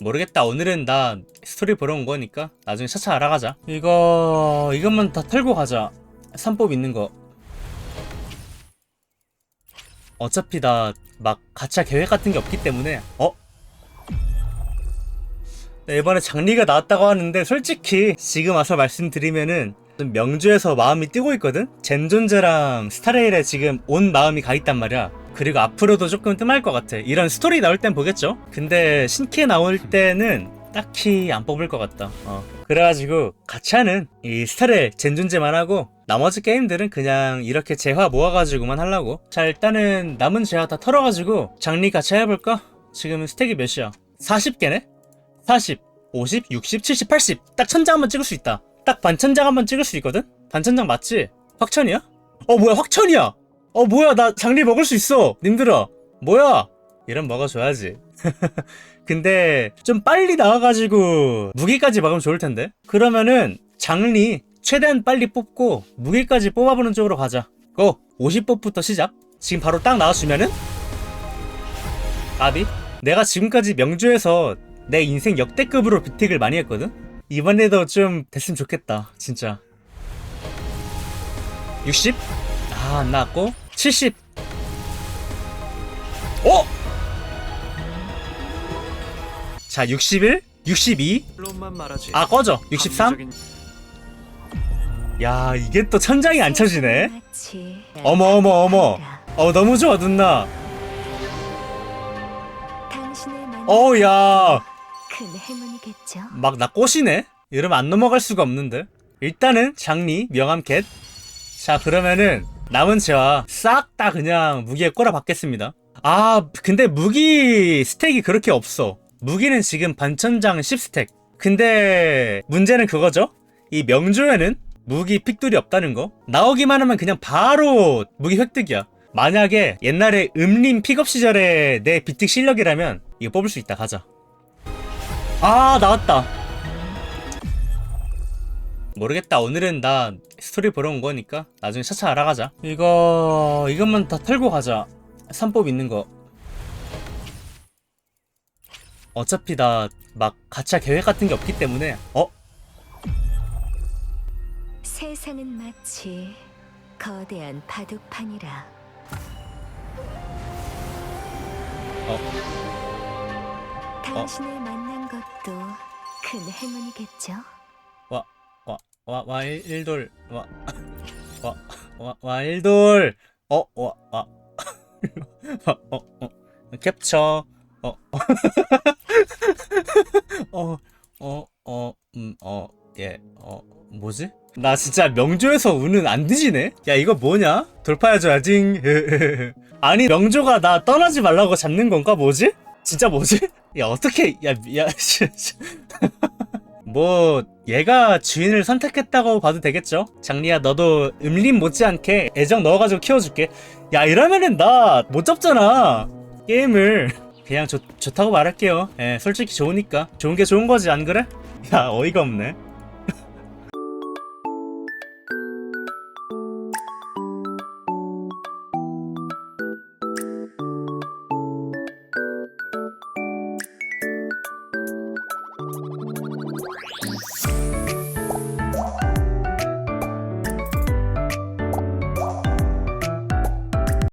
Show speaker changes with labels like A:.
A: 모르겠다. 오늘은 나 스토리 보러 온 거니까 나중에 차차 알아가자. 이거 이것만 다 털고 가자. 3법 있는 거. 어차피 나 막 가차 계획 같은 게 없기 때문에 어? 네, 이번에 장리가 나왔다고 하는데 솔직히 지금 와서 말씀드리면은 좀 명주에서 마음이 뛰고 있거든? 젠존제랑 스타레일에 지금 온 마음이 가 있단 말이야 그리고 앞으로도 조금 뜸할 것 같아 이런 스토리 나올 땐 보겠죠? 근데 신캐 나올 때는 딱히 안 뽑을 것 같다 어. 그래가지고 가차는 이 스타레일 젠존제만 하고 나머지 게임들은 그냥 이렇게 재화 모아가지고만 하려고 자 일단은 남은 재화 다 털어가지고 장리 가차 해볼까? 지금 스택이 몇이야? 40개네? 40, 50, 60, 70, 80. 딱 천장 한번 찍을 수 있다. 딱 반천장 한번 찍을 수 있거든? 반천장 맞지? 확천이야? 어, 뭐야, 확천이야! 어, 뭐야, 나 장리 먹을 수 있어! 님들아. 뭐야? 이런 먹어줘야지. 근데, 좀 빨리 나와가지고, 무기까지 막으면 좋을 텐데? 그러면은, 장리, 최대한 빨리 뽑고, 무기까지 뽑아보는 쪽으로 가자. 고! 50법부터 시작. 지금 바로 딱 나와주면은, 아비? 내가 지금까지 명주에서 내 인생 역대급으로 비틱을 많이 했거든? 이번에도 좀 됐으면 좋겠다, 진짜. 60? 아, 안 나왔고. 70. 어? 자, 61? 62?
B: 론만 말하지.
A: 아, 꺼져. 63?
B: 합리적인-
A: 야, 이게 또 천장이 안 쳐지네. 어머, 어머, 어머. 어, 너무 좋아, 누나.
C: 당신을 만나
A: 어, 야. 막 나 꼬시네? 이러면 안 넘어갈 수가 없는데. 일단은 장리, 명함 캣. 자, 그러면은 남은 재화 싹다 그냥 무기에 꼬라 박겠습니다. 아, 근데 무기 스택이 그렇게 없어. 무기는 지금 반천장 10스택. 근데 문제는 그거죠? 이 명조에는 무기 픽돌이 없다는 거. 나오기만 하면 그냥 바로 무기 획득이야. 만약에 옛날에 음림 픽업 시절에 내 비틱 실력이라면 이거 뽑을 수 있다. 가자. 아 나왔다 모르겠다 오늘은 나 스토리 보러 온 거니까 나중에 차차 알아가자 이거 이것만 다 털고 가자 3법 있는 거 어차피 나 막 가차 계획 같은 게 없기 때문에 어?
C: 세상은 마치 거대한 바둑판이라. 당신을 만난 것도 큰 행운이겠죠.
A: 와, 와, 일, 일돌, 와, 와, 와, 와, 일돌, 어, 와, 와, 어, 어, 어, 캡처, 어, 어, 어, 어, 음, 어, 예, 어, 뭐지? 나 진짜 명조에서 운은 안 뒤지네? 야, 이거 뭐냐? 돌파해줘야지. 아니, 명조가 나 떠나지 말라고 잡는 건가? 뭐지? 진짜 뭐지? 야, 어떻게, 야, 야, 씨, 씨. 뭐 얘가 주인을 선택했다고 봐도 되겠죠? 장리야 너도 음림 못지않게 애정 넣어가지고 키워줄게. 야 이러면은 나 못 잡잖아. 게임을. 그냥 좋, 좋다고 말할게요. 예 솔직히 좋으니까. 좋은 게 좋은 거지 안 그래? 야 어이가 없네